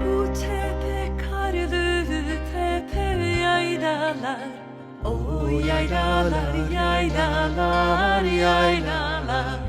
Bu tepe karlı tepe yaylalar. O yaylalar yaylalar yaylalar.